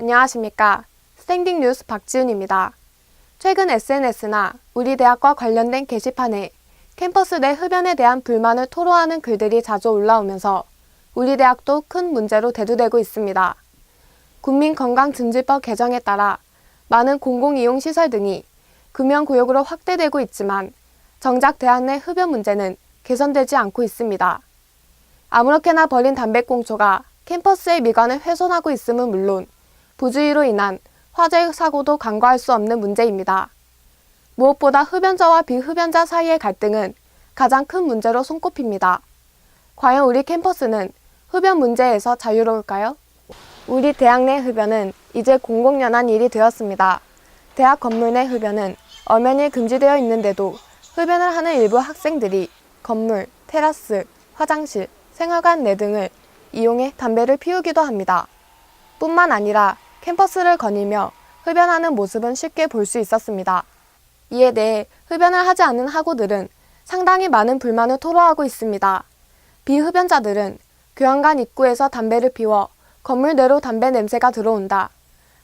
안녕하십니까. 스탠딩 뉴스 박지훈입니다. 최근 SNS나 우리 대학과 관련된 게시판에 캠퍼스 내 흡연에 대한 불만을 토로하는 글들이 자주 올라오면서 우리 대학도 큰 문제로 대두되고 있습니다. 국민건강증진법 개정에 따라 많은 공공이용시설 등이 금연구역으로 확대되고 있지만 정작 대학 내 흡연 문제는 개선되지 않고 있습니다. 아무렇게나 버린 담배꽁초가 캠퍼스의 미관을 훼손하고 있음은 물론 부주의로 인한 화재 사고도 간과할 수 없는 문제입니다. 무엇보다 흡연자와 비흡연자 사이의 갈등은 가장 큰 문제로 손꼽힙니다. 과연 우리 캠퍼스는 흡연 문제에서 자유로울까요? 우리 대학 내 흡연은 이제 공공연한 일이 되었습니다. 대학 건물 내 흡연은 엄연히 금지되어 있는데도 흡연을 하는 일부 학생들이 건물, 테라스, 화장실, 생활관 내 등을 이용해 담배를 피우기도 합니다. 뿐만 아니라 캠퍼스를 거니며 흡연하는 모습은 쉽게 볼 수 있었습니다. 이에 대해 흡연을 하지 않는 학우들은 상당히 많은 불만을 토로하고 있습니다. 비흡연자들은 교양관 입구에서 담배를 피워 건물 내로 담배 냄새가 들어온다.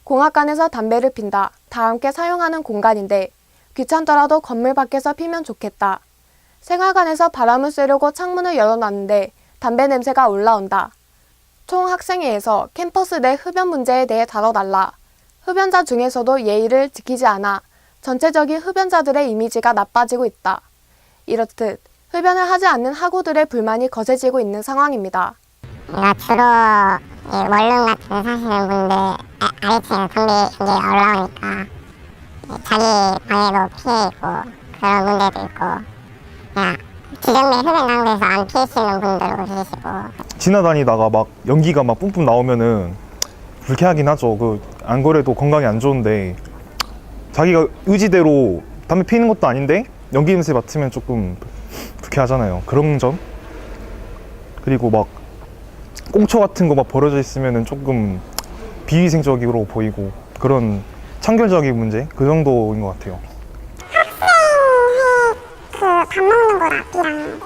공학관에서 담배를 핀다. 다 함께 사용하는 공간인데 귀찮더라도 건물 밖에서 피면 좋겠다. 생활관에서 바람을 쐬려고 창문을 열어놨는데 담배 냄새가 올라온다. 총 학생회에서 캠퍼스 내 흡연 문제에 대해 다뤄달라. 흡연자 중에서도 예의를 지키지 않아 전체적인 흡연자들의 이미지가 나빠지고 있다. 이렇듯 흡연을 하지 않는 학우들의 불만이 거세지고 있는 상황입니다. 그러니까 주로 이 원룸 같은 데 사시는 분들 아- 아래층에서 담배 굉장히 올라오니까 자기 방에도 피해 있고 그런 문제도 있고 그냥 기존에 흡연 당대에서 안 피우시는 분들도 계시고 지나다니다가 막 연기가 막 뿜뿜 나오면은 불쾌하긴 하죠. 그 안 그래도 건강에 안 좋은데 자기가 의지대로 담배 피는 것도 아닌데 연기 냄새 맡으면 조금 불쾌하잖아요. 그런 점 그리고 막 꽁초 같은 거 막 버려져 있으면은 조금 비위생적으로 보이고 그런 청결적인 문제 그 정도인 것 같아요. 그밥 먹는 곳 앞이랑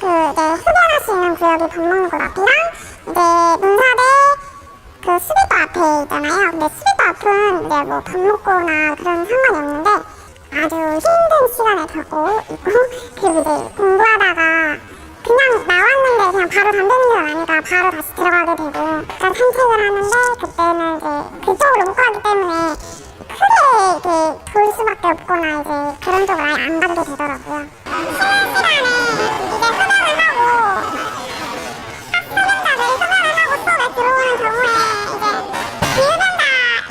그 이제 흡연하시는 구역이 밥 먹는 곳 앞이랑 이제 문사대 그 수비도 앞에 있잖아요. 근데 수비도 앞은 이제 뭐 밥 먹거나 그런 상관이 없는데 아주 힘든 시간에 가고 있고 그리고 이제 공부하다가 그냥 나왔는데 그냥 바로 담배 냄새가 나니까 바로 다시 들어가게 되고 그러니까 산책을 하는데 그때는 이제 그쪽으로 못 가기 때문에 수밖에 없거나 이제 그런 쪽으로 아예 안 가게 되더라고요. 쉬는 시간에 이제 흡연을 하고 학생자들이 흡연을 하고 수업에 들어오는 경우에 이제 비흡연자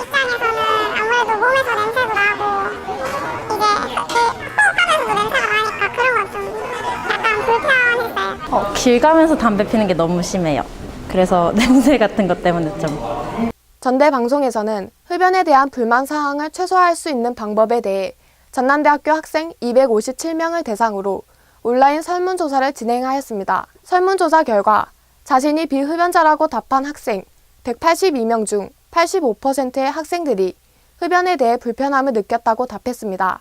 입장에서는 아무래도 몸에서 냄새도 나고 이제 그 호흡하면서도 냄새가 나니까 그런 건 좀 약간 불편했어요. 어, 길 가면서 담배 피는 게 너무 심해요. 그래서 냄새 같은 것 때문에 좀 전대 방송에서는 흡연에 대한 불만 사항을 최소화할 수 있는 방법에 대해 전남대학교 학생 257명을 대상으로 온라인 설문조사를 진행하였습니다. 설문조사 결과 자신이 비흡연자라고 답한 학생 182명 중 85%의 학생들이 흡연에 대해 불편함을 느꼈다고 답했습니다.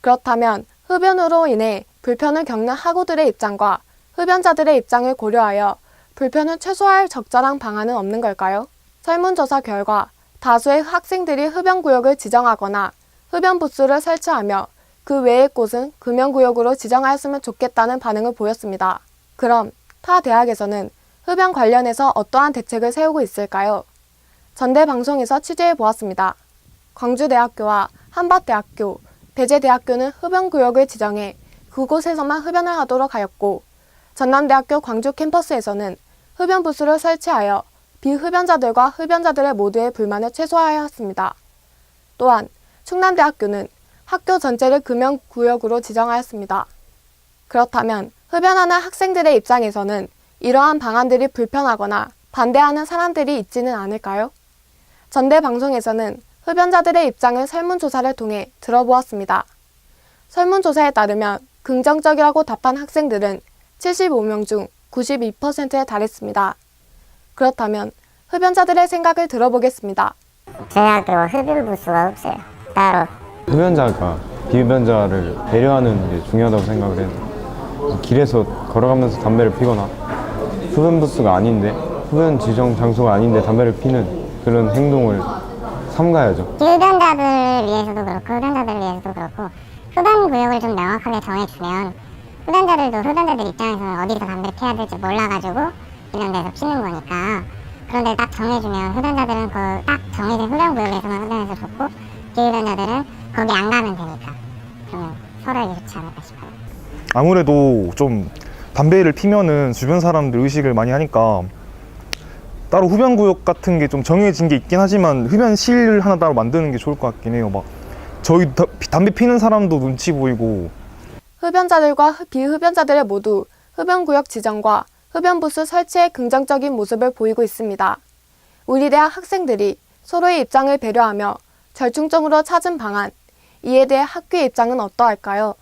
그렇다면 흡연으로 인해 불편을 겪는 학우들의 입장과 흡연자들의 입장을 고려하여 불편을 최소화할 적절한 방안은 없는 걸까요? 설문조사 결과 다수의 학생들이 흡연구역을 지정하거나 흡연 부스를 설치하며 그 외의 곳은 금연구역으로 지정하였으면 좋겠다는 반응을 보였습니다. 그럼 타 대학에서는 흡연 관련해서 어떠한 대책을 세우고 있을까요? 전대 방송에서 취재해 보았습니다. 광주대학교와 한밭대학교, 배재대학교는 흡연구역을 지정해 그곳에서만 흡연을 하도록 하였고 전남대학교 광주 캠퍼스에서는 흡연 부스를 설치하여 비흡연자들과 흡연자들의 모두의 불만을 최소화하였습니다. 또한 충남대학교는 학교 전체를 금연구역으로 지정하였습니다. 그렇다면 흡연하는 학생들의 입장에서는 이러한 방안들이 불편하거나 반대하는 사람들이 있지는 않을까요? 전대 방송에서는 흡연자들의 입장을 설문조사를 통해 들어보았습니다. 설문조사에 따르면 긍정적이라고 답한 학생들은 75명 중 92%에 달했습니다. 그렇다면 흡연자들의 생각을 들어보겠습니다. 저희 학교 흡연 부스가 없어요. 따로. 흡연자가 비흡연자를 배려하는 게 중요하다고 생각을 해요. 길에서 걸어가면서 담배를 피거나 흡연 부스가 아닌데 흡연 지정 장소가 아닌데 담배를 피는 그런 행동을 삼가야죠. 비흡연자들을 위해서도 그렇고 흡연자들을 위해서도 그렇고 흡연 구역을 좀 명확하게 정해주면 흡연자들도 흡연자들 입장에서는 어디서 담배 피워야 될지 몰라가지고 이런 데서 피는 거니까 그런데 딱 정해주면 흡연자들은 그 딱 정해진 흡연 구역에서만 흡연해서 좋고 비흡연자들은 거기 안 가면 되니까 그러면 서로에게 좋지 않을까 싶어요. 아무래도 좀 담배를 피면은 주변 사람들 의식을 많이 하니까 따로 흡연 구역 같은 게 좀 정해진 게 있긴 하지만 흡연실 하나 따로 만드는 게 좋을 것 같긴 해요. 막 저희 다- 담배 피는 사람도 눈치 보이고 흡연자들과 흡- 비흡연자들의 모두 흡연 구역 지정과 흡연부스 설치에 긍정적인 모습을 보이고 있습니다. 우리 대학 학생들이 서로의 입장을 배려하며 절충점으로 찾은 방안, 이에 대해 학교의 입장은 어떠할까요?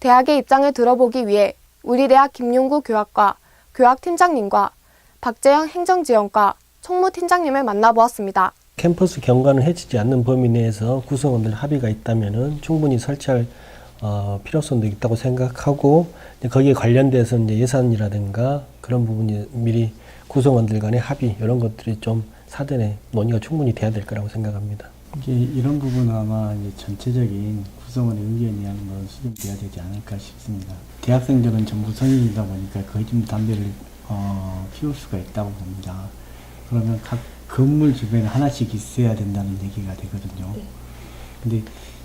대학의 입장을 들어보기 위해 우리 대학 김용구 교학과 교학팀장님과 박재영 행정지원과 총무팀장님을 만나보았습니다. 캠퍼스 경관을 해치지 않는 범위 내에서 구성원들 합의가 있다면은 충분히 설치할 어, 필요성도 있다고 생각하고 이제 거기에 관련돼서 이제 예산이라든가 그런 부분이 미리 구성원들 간의 합의 이런 것들이 좀 사전에 논의가 충분히 돼야 될 거라고 생각합니다. 이제 이런 부분은 아마 이제 전체적인 구성원의 의견이 한번 수렴돼야 되지 않을까 싶습니다. 대학생들은 전부 성인이다 보니까 거의 좀 담배를 어, 피울 수가 있다고 봅니다. 그러면 각 건물 주변에 하나씩 있어야 된다는 얘기가 되거든요. 근데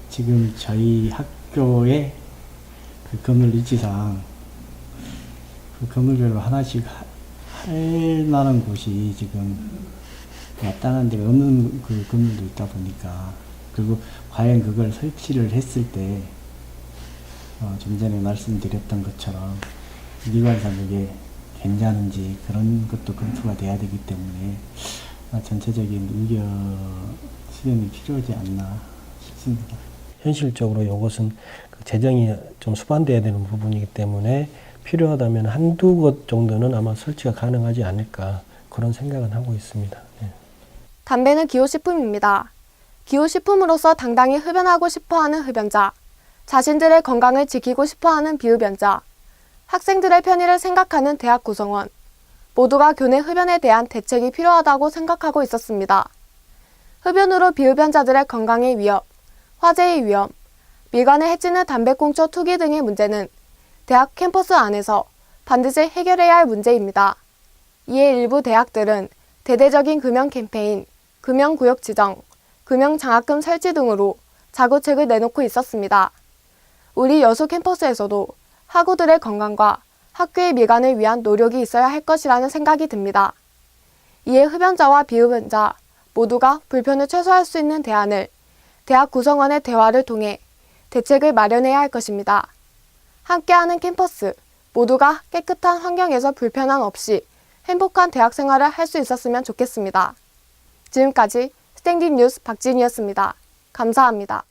지금 저희 학 교의 그 건물 위치상 그 건물별로 하나씩 하- 할 만한 곳이 지금 마땅한 데가 없는 그 건물도 있다 보니까 그리고 과연 그걸 설치를 했을 때 어, 좀 전에 말씀드렸던 것처럼 미관상 그게 괜찮은지 그런 것도 검토가 돼야 되기 때문에 아, 전체적인 의견 수렴이 필요하지 않나 싶습니다. 현실적으로 이것은 그 재정이 좀 수반돼야 되는 부분이기 때문에 필요하다면 한두 곳 정도는 아마 설치가 가능하지 않을까 그런 생각은 하고 있습니다. 예. 담배는 기호식품입니다. 기호식품으로서 당당히 흡연하고 싶어하는 흡연자, 자신들의 건강을 지키고 싶어하는 비흡연자, 학생들의 편의를 생각하는 대학 구성원, 모두가 교내 흡연에 대한 대책이 필요하다고 생각하고 있었습니다. 흡연으로 비흡연자들의 건강의 위협, 화재의 위험, 미관을 해치는 담배꽁초 투기 등의 문제는 대학 캠퍼스 안에서 반드시 해결해야 할 문제입니다. 이에 일부 대학들은 대대적인 금연 캠페인, 금연 구역 지정, 금연 장학금 설치 등으로 자구책을 내놓고 있었습니다. 우리 여수 캠퍼스에서도 학우들의 건강과 학교의 미관을 위한 노력이 있어야 할 것이라는 생각이 듭니다. 이에 흡연자와 비흡연자 모두가 불편을 최소화할 수 있는 대안을 대학 구성원의 대화를 통해 대책을 마련해야 할 것입니다. 함께하는 캠퍼스 모두가 깨끗한 환경에서 불편함 없이 행복한 대학 생활을 할 수 있었으면 좋겠습니다. 지금까지 스탠딩 뉴스 박진이었습니다. 감사합니다.